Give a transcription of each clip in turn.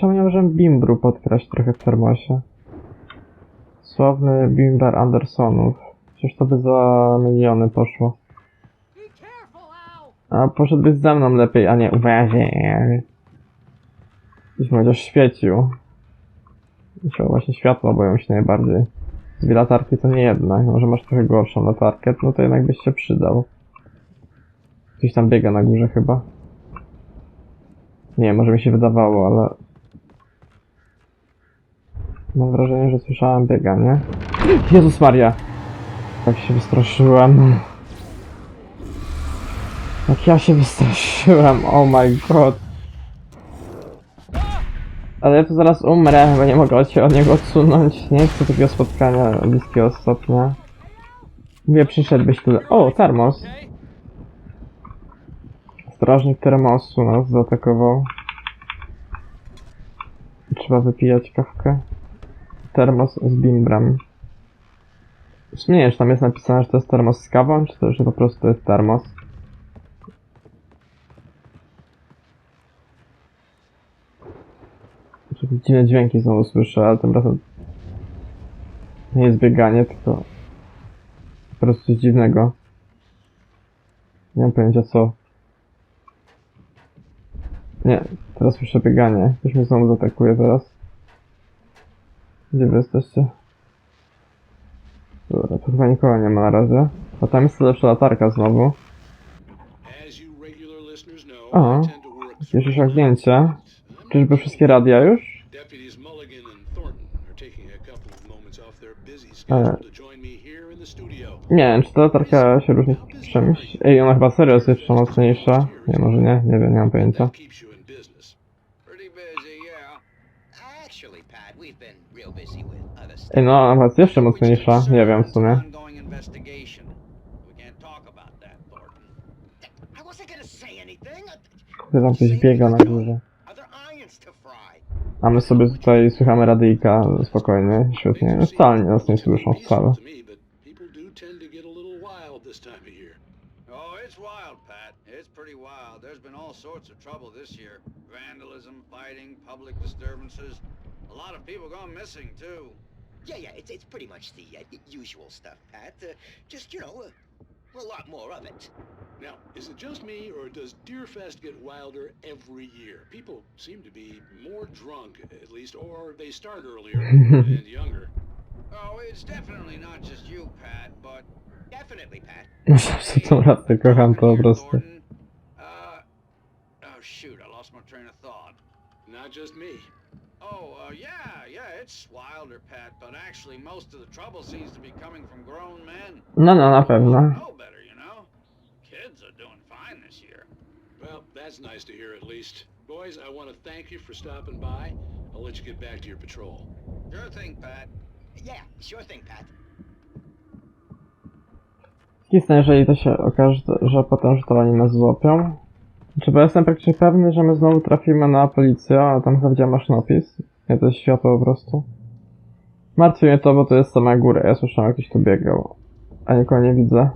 czemu nie możemy bimbru podkraść trochę w termosie? Sławny bimber Andersonów. Przecież to by za miliony poszło. A poszedłbyś ze mną lepiej, a nie uważaj. Byś chociaż świecił. Myślę, właśnie światła boją się najbardziej. Dwie latarki to nie jedna. Może masz trochę gorszą latarkę, no to jednak byś się przydał. Ktoś tam biega na górze chyba. Nie, może mi się wydawało, ale... Mam wrażenie, że słyszałem bieganie. Jezus Maria! Tak się wystraszyłem. Jak ja się wystraszyłem, oh my god. Ale ja tu zaraz umrę, bo nie mogę się od niego odsunąć. Nie chcę takiego spotkania bliskiego stopnia. Mówię, przyszedłbyś tu. O, termos. Strażnik termosu nas zaatakował. Trzeba wypijać kawkę. Termos z bimbrem. Sumie nie wiem, czy tam jest napisane, że to jest termos z kawą, czy to, że po prostu jest termos. Dziwne dźwięki znowu słyszę, ale tym razem nie jest bieganie, tylko po prostu coś dziwnego. Nie mam pojęcia co. Nie, teraz słyszę bieganie. Ktoś mnie znowu zaatakuje teraz. Gdzie wy jesteście? Dobra, tu chyba nikogo nie ma na razie. A tam jest lepsza latarka znowu. O, Jakieś osiągnięcie. Czyżby wszystkie radia już? Studio. Nie wiem, czy ta latarka się różni czymś. Ej, ona chyba serio jest jeszcze mocniejsza. Nie, może nie, nie wiem, nie mam pojęcia. That keeps you in business. Pretty busy, yeah. Actually, Pat, we've been real busy with other stuff. Ej, no, ona jest jeszcze mocniejsza. Nie wiem w sumie. Kurde, tam ktoś biega na górze. A my sobie tutaj słuchamy radyjka spokojnie, świetnie. No, Wcale nas nie słyszą, wcale. A. Oh. It's pretty wild. There's been all sorts of trouble this year. Vandalism, fighting, public disturbances. A lot of people gone missing, too. Yeah, yeah, it's, it's pretty much the uh, usual stuff, Pat. Uh, just, you know, uh, a lot more of it. Now, is it just me, or does Deerfest get wilder every year? People seem to be more drunk, at least, or they start earlier and younger. Oh, it's definitely not just you, Pat, but Definitely, Pat. Zawsze tą rasę kocham po prostu. Thornton, Uh, oh shoot, I lost my train of thought. Not just me. Oh, uh, yeah, yeah, it's wilder, Pat, but actually most of the trouble seems to be coming from grown men. No, no, na pewno. Know better, you know. Kids are doing fine this year. Well, that's nice to hear at least. Boys, I want to thank you for stopping by. I'll let you get back to your patrol. Sure thing, Pat. Yeah, sure thing, Pat. Kisnę, jeżeli to się okaże, że potem, że to oni nas złapią. Czy bo jestem praktycznie pewny, że my znowu trafimy na policję, a tam chyba widziałem maszynopis. Nie, to jest światło po prostu. Martwi mnie to, bo to jest sama góra. Ja słyszałem, jak ktoś tu biegał. A nikogo nie widzę.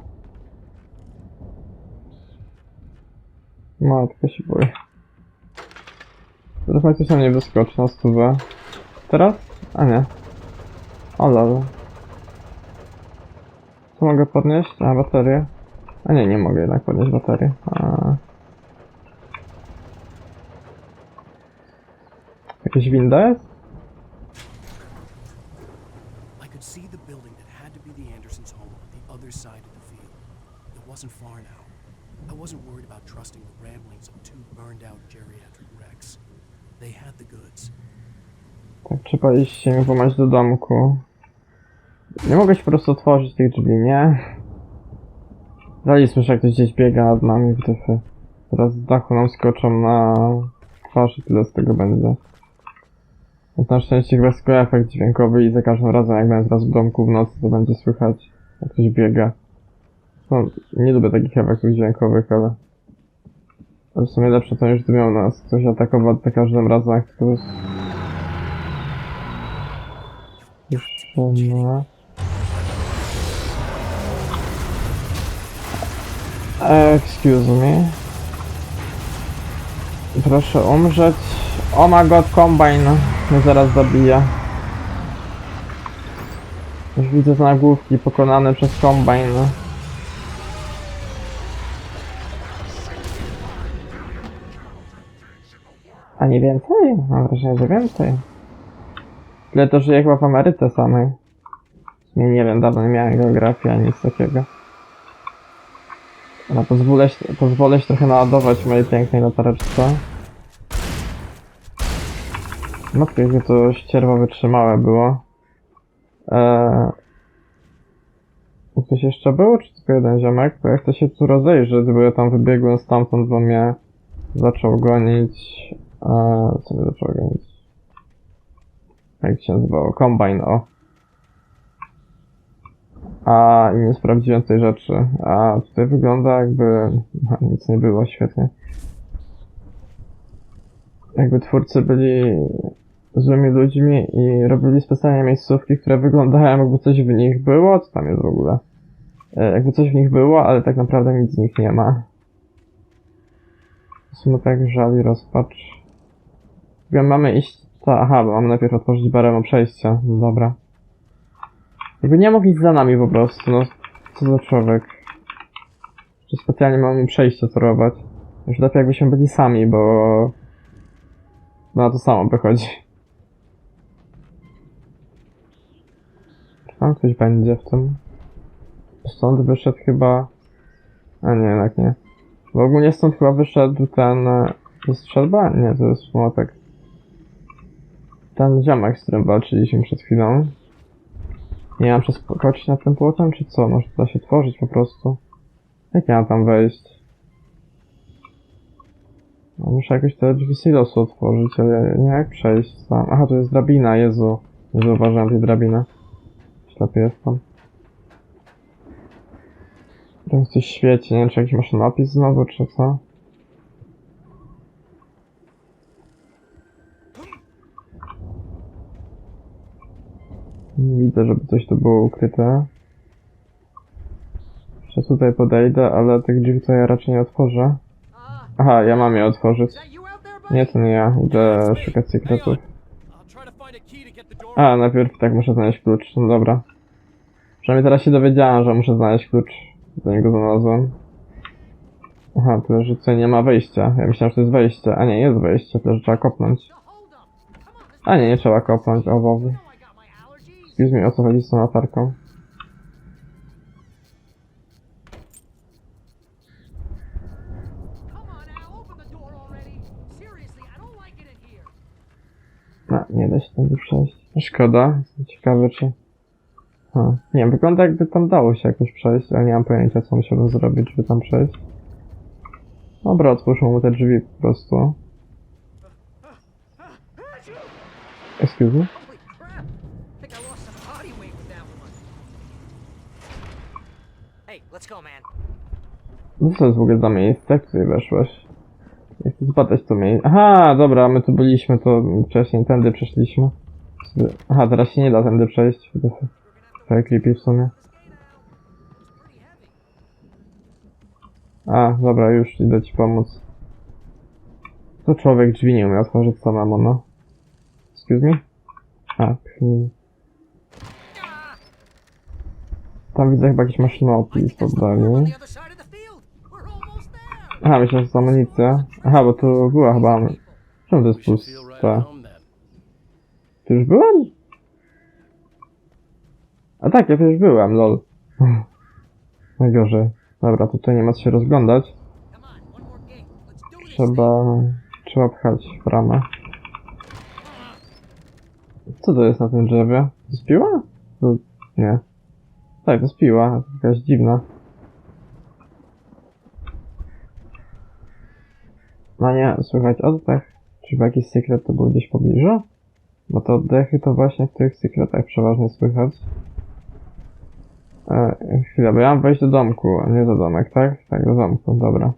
No, tylko się boję. Teraz ktoś na mnie wyskoczy na stówę. Teraz? A nie. O lol. Co mogę podnieść? A, baterię. A nie, nie mogę jednak podnieść baterii. A... Jakieś winda jest? I could see the building that had to be the Andersons' home on the other side of the field. It wasn't far now. I wasn't worried about trusting the ramblings of two burned out geriatric wrecks. They had the goods. Tak, trzeba iść się włamać do domku. Nie mogę się po prostu otworzyć tych drzwi, nie? Dalej słyszę, jak ktoś gdzieś biega nad nami, wtedy teraz z dachu nam skoczą na twarz i tyle z tego będzie. Na szczęście chyba jest efekt dźwiękowy i za każdym razem, jak będę teraz w domku w nocy, to będzie słychać, jak ktoś biega. No, nie lubię takich efektów dźwiękowych, ale... W sumie lepsze to niż gdyby miał nas ktoś atakował za każdym razem, jak ktoś... Już no. Excuse me. Proszę umrzeć Oh my god, kombine mnie zaraz zabija. Już widzę te nagłówki pokonane przez kombine. A nie więcej? Mam wrażenie, że więcej. Tyle to, że jak w Ameryce samej. Sumie nie wiem, dawno nie miałem geografii ani nic takiego. No pozwolę, pozwolę się trochę naładować mojej pięknej latareczce. Matko, jakie to ścierwo wytrzymałe było. Eee... Ktoś jeszcze był, czy tylko jeden ziomek? Bo ja chcę się tu rozejrzeć, bo ja tam wybiegłem stamtąd, bo mnie zaczął gonić... Eee, co mnie zaczął gonić? Jak się nazywało? Combine, o. A i nie sprawdziłem tej rzeczy. A tutaj wygląda jakby... Aha, nic nie było, świetnie. Jakby twórcy byli złymi ludźmi i robili specjalnie miejscówki, które wyglądają jakby coś w nich było. Co tam jest w ogóle? E, Jakby coś w nich było, ale tak naprawdę nic z nich nie ma. Smutek, żal i rozpacz. Wiem, mamy iść... Ta, aha, bo mamy najpierw otworzyć baremo przejścia. No dobra. Jakby nie mógł iść za nami po prostu, no. Co za człowiek. Czy specjalnie mamy przejście torować. Już lepiej jakbyśmy byli sami, bo... No to samo wychodzi. Czy tam ktoś będzie w tym? Stąd wyszedł chyba... A nie, jednak nie. Bo ogólnie stąd chyba wyszedł ten... e, To jest strzelba? Nie, to jest młotek. Ten ziomek, z którym walczyliśmy przed chwilą. Nie mam przeskoczyć nad tym płotem, czy co? Może da się tworzyć po prostu? Jak ja mam tam wejść? No, muszę jakoś te drzwi silosu otworzyć, ale nie jak przejść tam. Aha, to jest drabina, Jezu. Nie zauważyłem tej drabiny. Ślepy jestem. Tam coś świeci, nie wiem czy jakiś maszynopis znowu, czy co? Nie widzę, żeby coś tu było ukryte. Jeszcze tutaj podejdę, ale tych drzwi to ja raczej nie otworzę. Aha, ja mam je otworzyć. Nie, to nie ja. Idę szukać sekretów. I'll try to find a key to get the door. A, najpierw tak muszę znaleźć klucz. No dobra. Przynajmniej teraz się dowiedziałem, że muszę znaleźć klucz. Do niego znalazłem. Aha, tyle, że tutaj nie ma wejścia. Ja myślałem, że to jest wejście. A nie, jest wejście, tyle, że trzeba kopnąć. A nie, nie trzeba kopnąć, o Bogu. Excuse me, o co chodzi z tą latarką? Szkoda. Ciekawy, czy... Nie, wygląda jakby tam dało się jakoś przejść, ale nie mam pojęcia, co musiałbym zrobić, żeby tam przejść. Dobra, otwórzmy mu te drzwi po prostu. Excuse me? No co to jest w ogóle za miejsce? Jak tutaj weszłeś? Zbadać to miejsce. Aha, dobra, my tu byliśmy, to wcześniej tędy przeszliśmy. Aha, teraz się nie da tędy przejść. Creepy w sumie. A, dobra, już idę ci pomóc. To człowiek drzwi nie umie otworzyć samemu, no. Excuse me? A, pchnij. Tam widzę chyba jakiś maszynopis That's the oddali. door on the other side of the field. We're almost there. Aha, myślę, że to amunicja. Aha, bo tu była chyba... Czemu to jest We should feel right puste? at home then. Tu już byłem? A tak, ja już byłem, lol. Najgorzej. Dobra, tutaj nie ma co się rozglądać. Trzeba... Trzeba pchać w ramę. Co to jest na tym drzewie? To jest piła? To... Nie. Tak, to jest piła. Jakaś dziwna. No nie, słychać oddech. Czy jakiś sekret to był gdzieś w pobliżu? Bo te oddechy to właśnie w tych sekretach przeważnie słychać. E, chwila, bo ja mam wejść do domku, a nie do domek, tak? Tak, do domku, dobra.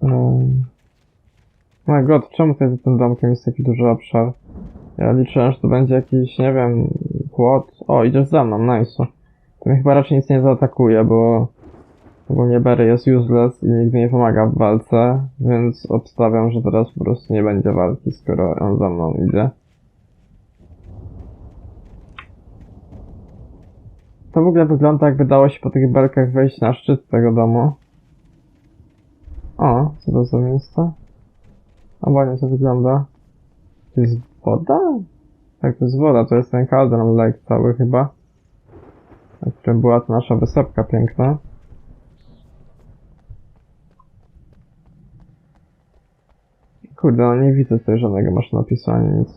Um. My god, czemu tutaj za tym domkiem jest taki duży obszar? Ja liczyłem, że to będzie jakiś, nie wiem, płot. O, idziesz za mną, nice. To mnie chyba raczej nic nie zaatakuje, bo Ogólnie Barry jest useless i nigdy nie pomaga w walce, więc obstawiam, że teraz po prostu nie będzie walki, skoro on za mną idzie. To w ogóle wygląda jakby dało się po tych belkach wejść na szczyt tego domu. O, co to za miejsce? A ładnie to wygląda. To jest woda? Tak, to jest woda, to jest ten Cauldron Lake cały chyba. Na którym była ta nasza wysepka piękna. Kurde, no nie widzę tutaj żadnego maszynopisu ani nic.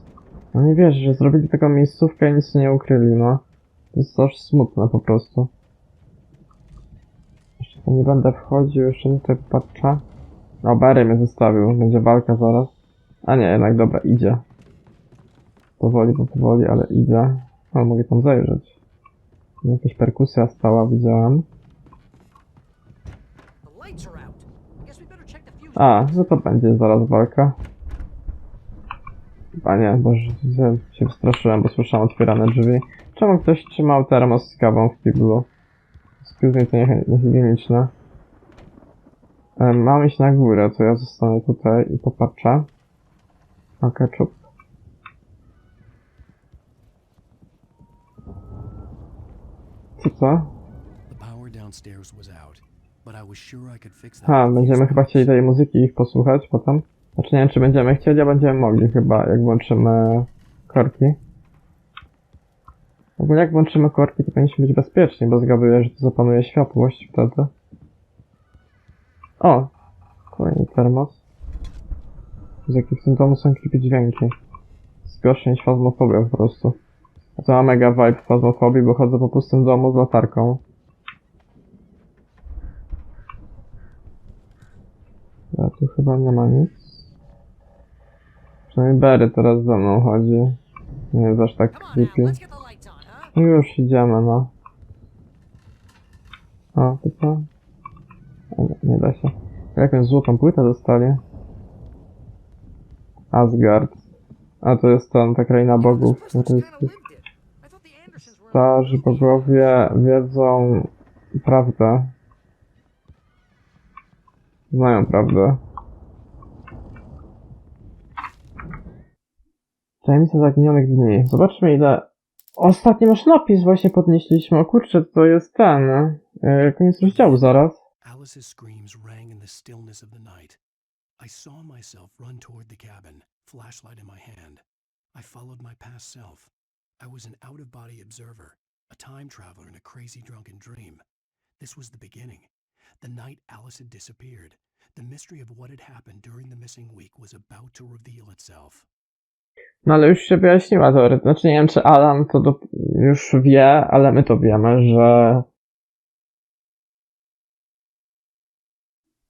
No nie wierzę, że zrobili taką miejscówkę i nic nie ukryli, no. To jest aż smutne po prostu. Jeszcze to nie będę wchodził, jeszcze tutaj patrzę. No, Barry mnie zostawił, będzie walka zaraz. A nie, jednak dobra, idzie. Powoli, bo powoli, ale idzie. O, mogę tam zajrzeć. Jakaś perkusja stała, widziałem. A, że to będzie zaraz walka. Chyba nie, bo się wstraszyłem, bo słyszałem otwierane drzwi. Czemu ktoś trzymał termos z kawą w kiblu? Me, to nie- niehigieniczne. E, Mam iść na górę, to ja zostanę tutaj i popatrzę. O, ketchup. Co co? The power downstairs was out, but I was sure I could fix that. Ha, będziemy chyba chcieli tej muzyki ich posłuchać potem. Znaczy nie wiem, czy będziemy chcieli, a będziemy mogli chyba, jak włączymy korki. Ogólnie jak włączymy korki, to powinniśmy być bezpieczni, bo zgaduję, że to zapanuje światłość wtedy. O! Kolejny termos. Z jakich w tym domu są creepy dźwięki. Z gorsze niż fazmofobia po prostu. To ma mega vibe fazmofobii, bo chodzę po pustym domu z latarką. A tu chyba nie ma nic. Przynajmniej Berry teraz ze mną chodzi. Nie jest aż tak creepy. huh? Już idziemy, no. O? A nie, nie da się. Jakąś złotą płytę dostali. Asgard. A to jest tam ta kraina bogów. No to jest starzy bogowie wiedzą prawdę. Znają prawdę. Tajemnica zaginionych dni. Zobaczmy ile... Ostatni masz napis właśnie podnieśliśmy. O kurczę, to jest ten. e, Koniec rozdziału zaraz. Alice's screams rang in the stillness of the night. I saw myself run toward the cabin, flashlight in my hand. I followed my past self. I was an out of body observer, a time traveler in a crazy drunken dream. This was the beginning. The night Alice had disappeared. No ale już się wyjaśniła teoria. Znaczy nie wiem, czy Alan to do... już wie, ale my to wiemy, że...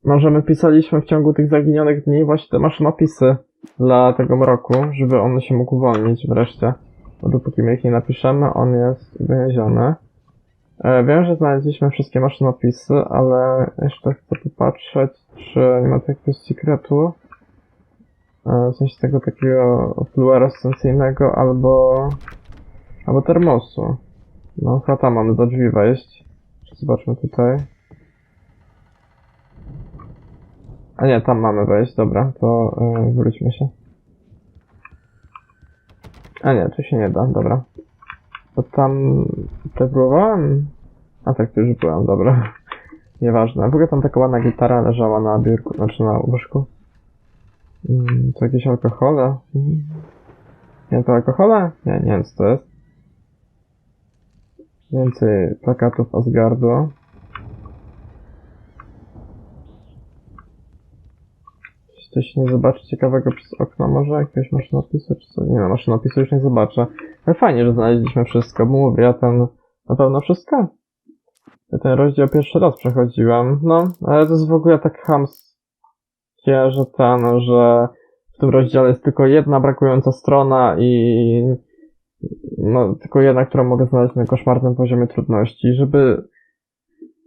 Może my pisaliśmy w ciągu tych zaginionych dni właśnie te maszynopisy dla tego mroku, żeby on się mógł uwolnić wreszcie. Bo dopóki my ich nie napiszemy, on jest uwięziony. E, wiem, że znaleźliśmy wszystkie maszynopisy, ale jeszcze chcę popatrzeć, czy nie ma tu jakiegoś sekretu. E, W sensie tego takiego fluorescencyjnego albo... albo termosu. No, chyba tam mamy za drzwi wejść. Zobaczmy tutaj. A nie, tam mamy wejść, dobra, to yy, wróćmy się. A nie, tu się nie da, dobra. To tam... to próbowałem? A tak, tu już byłem, dobra. Nieważne. W ogóle tam taka ładna gitara leżała na biurku, znaczy na łóżku. Mm, to jakieś alkohole? Mm. Nie, to alkohole? Nie, nie wiem co to jest. Więcej plakatów Asgardu. Czy Coś nie zobaczy ciekawego przez okno może? Jakiegoś maszynopisu czy co? Nie no, maszynopisu już nie zobaczę. Ale fajnie, że znaleźliśmy wszystko, bo mówię, ja ten... Na pewno wszystko? Ten rozdział pierwszy raz przechodziłem. No, ale to jest w ogóle tak chamskie, że ten, że w tym rozdziale jest tylko jedna brakująca strona i no, tylko jedna, którą mogę znaleźć na koszmarnym poziomie trudności, żeby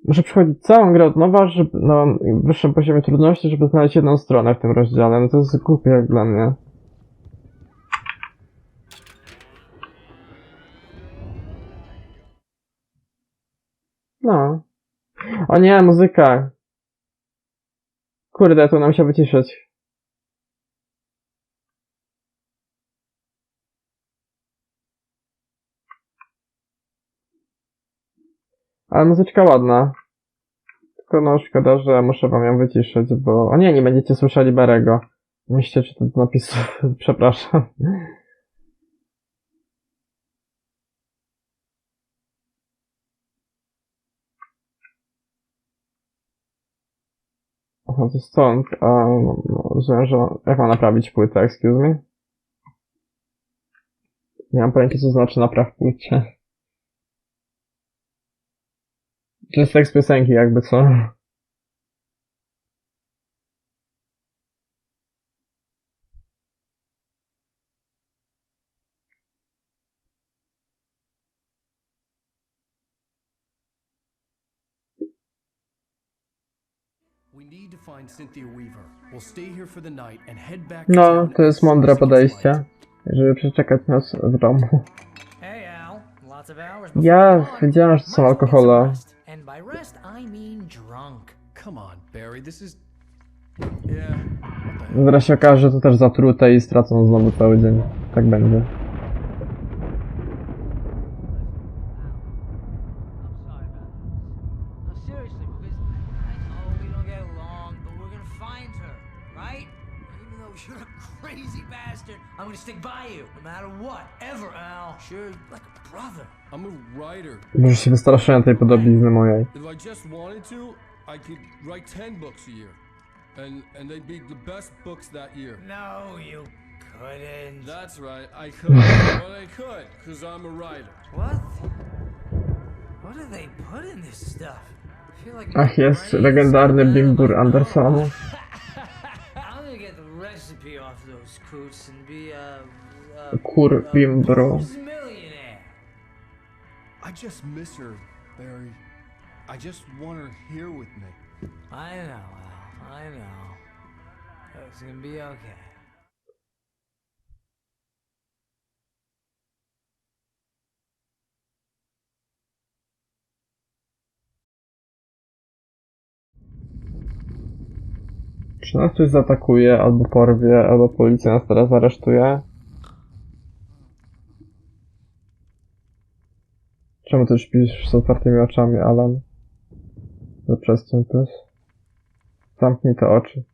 muszę przechodzić całą grę od nowa, żeby na wyższym poziomie trudności, żeby znaleźć jedną stronę w tym rozdziale. No to jest głupie jak dla mnie. No. O nie, muzyka! Kurde, to nam się wyciszyć. Ale muzyczka ładna. Tylko no szkoda, że muszę wam ją wyciszyć, bo... O nie, nie będziecie słyszeli Berego. Musicie czytać napisów. Przepraszam. To stąd. A, no, rozumiem, że... Jak mam naprawić płytę, excuse me? Nie mam pojęcia, co znaczy napraw płycie. To jest tekst piosenki, jakby co. We need to find Cynthia Weaver. We'll stay here for the night and head back No, to jest mądre podejście, żeby przeczekać nas w domu. Ja wiedziałem, że to są alkohole. Zaraz się okaże, że to też zatrute i stracą znowu cały dzień. Tak będzie. I'm sorry about this. No, seriously, because I know we don't get along, but we're gonna find her, right? Even though you're a crazy bastard, I'm gonna stick by you, no matter what, ever, Al. Sure, like a brother. I'm a writer. Może się wystraszyłem tej podobizny mojej. If I just wanted to, I could write 10 books a year. And and they'd be the best books that year. No, you couldn't. That's right, I could. but I could, because I'm a writer. What? What do they put in this stuff? Ach, jest legendarny Bimbur. Andersonu. I'm gonna get recipe off those coots and be a, a, Kur a Bimbro. booze millionaire. I just miss her, Barry. I just want her here with me. I know, Al. I know. It's gonna be okay. Czy nas ktoś zaatakuje, albo porwie, albo policja nas teraz aresztuje? Czemu ty śpisz z otwartymi oczami, Alan? Za przestrzeń też. Zamknij te oczy.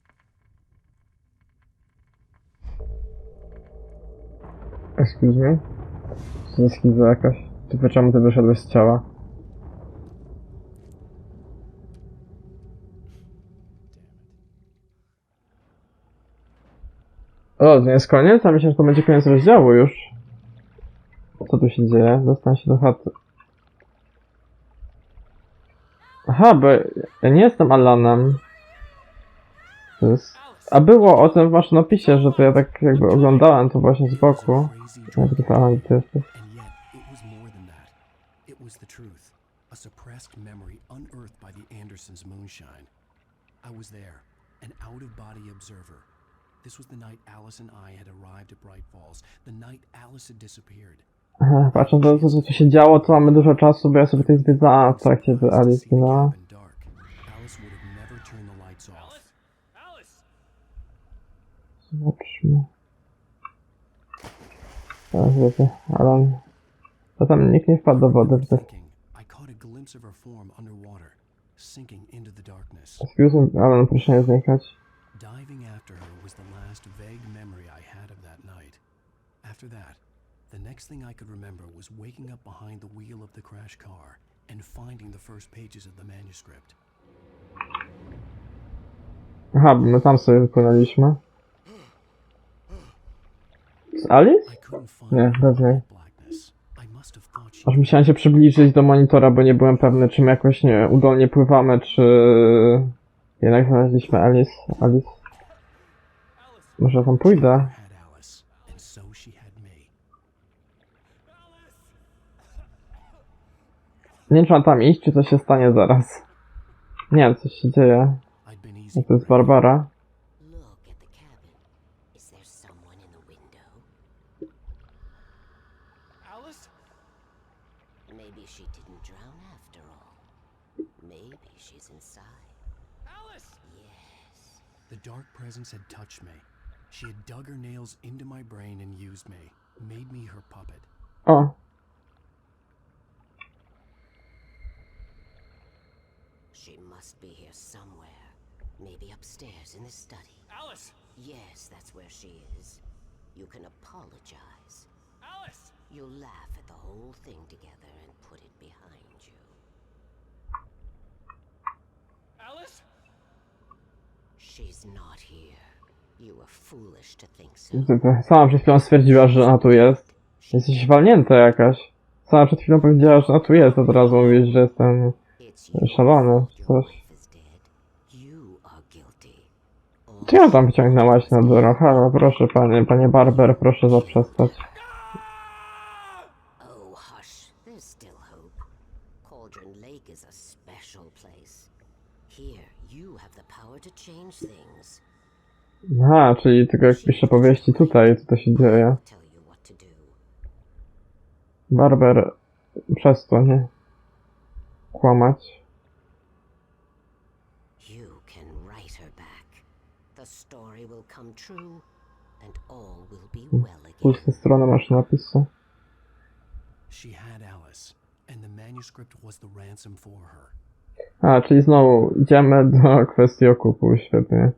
Excuse me? Co jakaś? Ty czemu ty wyszedłeś z ciała? O, to jest koniec? A myślę, że to będzie koniec rozdziału już. Co tu się dzieje? Dostań się do chaty. Aha, bo ja nie jestem Alanem. To jest... A było o tym w waszym opisie, że to ja tak jakby oglądałem to właśnie z boku. Ja tylko Alan, ty jesteś. A suppressed memory unearthed by the Andersons' moonshine. I was there, an out of body observer. This was the night Alice and I had arrived at Bright Falls, the night Alice had disappeared. Aha, patrząc na to, co tu się działo, to mamy dużo czasu, bo ja sobie tutaj zwiedzałem w trakcie, gdy Alice It zginęła. had been dark. Alice would have never turned the lights off. Zobaczmy. Teraz wiecie, Alan... To tam nikt nie wpadł do wody. w te- Thinking, I caught a glimpse of her form underwater, sinking into the darkness. Excuse me, Alan, proszę nie znikać. Diving after her was the last vague memory I had of that night. After that, the next thing I could remember was waking up behind the wheel of the crash car and finding the first pages of the manuscript. Aha, my tam sobie wypłynęliśmy. Z Alice? Nie, she Aż musiałem się przybliżyć do monitora, bo nie byłem pewny, czy my jakoś, nie udolnie pływamy, czy... Jednak znaleźliśmy Alice. Alice. Może tam pójdę? Nie wiem, czy mam tam iść, czy coś się stanie zaraz. Nie wiem, co się dzieje. To jest Barbara. Presence had touched me. She had dug her nails into my brain and used me, made me her puppet. Oh. She must be here somewhere. Maybe upstairs in the study. Alice! Yes, that's where she is. You can apologize. Alice! You'll laugh at the whole thing together and put it behind you. Alice? She's not here. You were foolish to think so. sama przed chwilą stwierdziła, że ona tu jest. Jesteś walnięta jakaś. Sama przed chwilą powiedziała, że ona tu jest, od razu mówisz, że jestem... It's you. Szalone, Your coś. wife is dead. You are guilty. Czy ją tam wyciągnęłaś na? Halo, proszę panie, panie Barber, proszę zaprzestać. Oh, hush. There's still hope. Cauldron Lake is a special place. Here, you have the power to change things. Aha, czyli tylko jak piszę powieści tutaj, co to się dzieje. Barber, przez to, nie? Kłamać. You can write her back. The story will come true, and all will be well again. Puste strony masz napisy. She had Alice, and the manuscript was the ransom for her. A, czyli znowu idziemy do kwestii okupu, świetnie.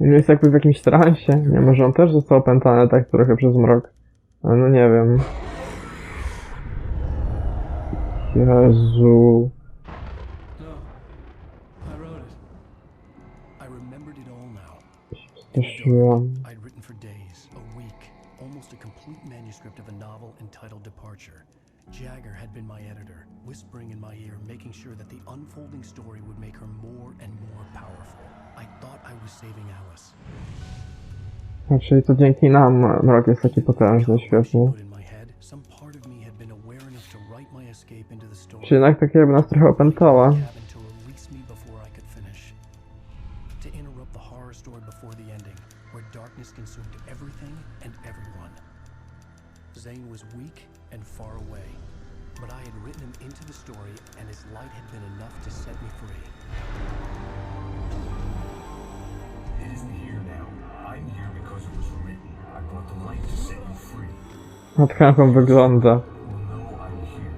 Jest jakby w jakimś transie. Nie, może on też został opętany tak trochę przez mrok. No nie wiem. Jezu. No. Jagger had been my editor, whispering in my ear, making sure that the unfolding story would make her more and more powerful. I thought I was saving Alice. A, czyli to dzięki nam mrok jest taki potężny, She świetnie. put in my head, some part of me had been aware enough to write my escape into the story. Czyli jednak tak jakby nas trochę opętała. cabin to release me before I could finish. To interrupt the horror story before the ending, where darkness consumed everything and everyone. Zane was weak and far away, but I had written him into the story, and his light had been enough to set me free. It isn't here now. I'm here because it was written. I brought the light to set you free. Matka jak on wygląda. will know I'm here.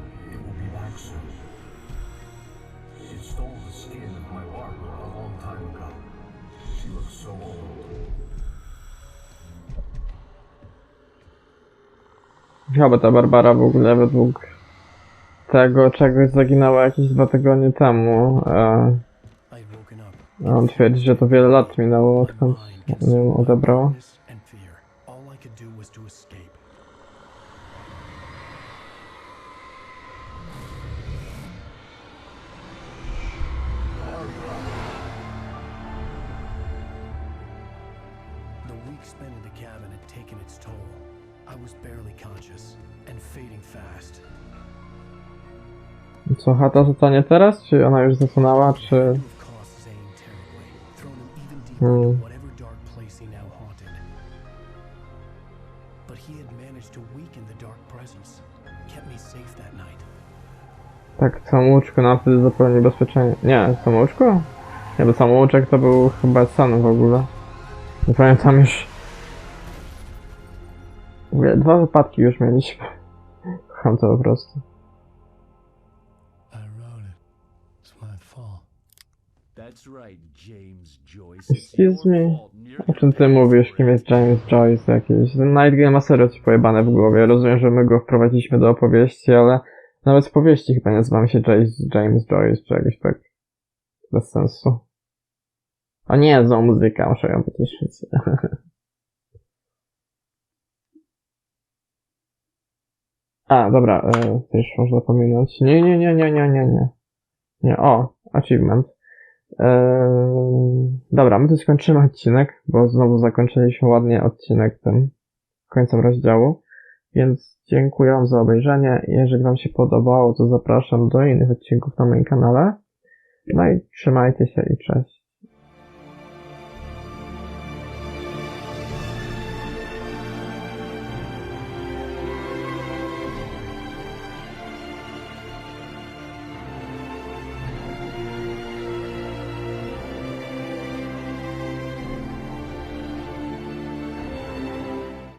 Chyba ta Barbara w ogóle według tego czegoś zaginęła jakieś dwa tygodnie temu. E, on twierdzi, że to wiele lat minęło odkąd ją odebrał. Co, chata zostanie teraz? Czy ona już zasunęła, czy... Hmm. Tak, samouczko nam wtedy zupełnie bezpieczenie. Nie, samouczko? Nie, bo samouczek to był chyba San w ogóle. Nie pamiętam już. Ogóle dwa wypadki już mieliśmy. Kocham to po prostu. Excuse me. O czym ty mówisz? Kim jest James Joyce jakiś? Ten Night Game ma serio coś pojebane w głowie. Rozumiem, że my go wprowadziliśmy do opowieści, ale nawet w powieści chyba nie nazywamy się James, James Joyce czy jakoś tak. Bez sensu. O nie, znowu muzyka, muszę ją wyciszyć. A, dobra, e, już można pominąć. Nie, nie, nie, nie, nie, nie, nie. Nie, o, achievement. Eee, dobra, my tu skończymy odcinek, bo znowu zakończyliśmy ładnie odcinek tym końcem rozdziału. Więc dziękuję Wam za obejrzenie. Jeżeli Wam się podobało, to zapraszam do innych odcinków na moim kanale. No i trzymajcie się i cześć.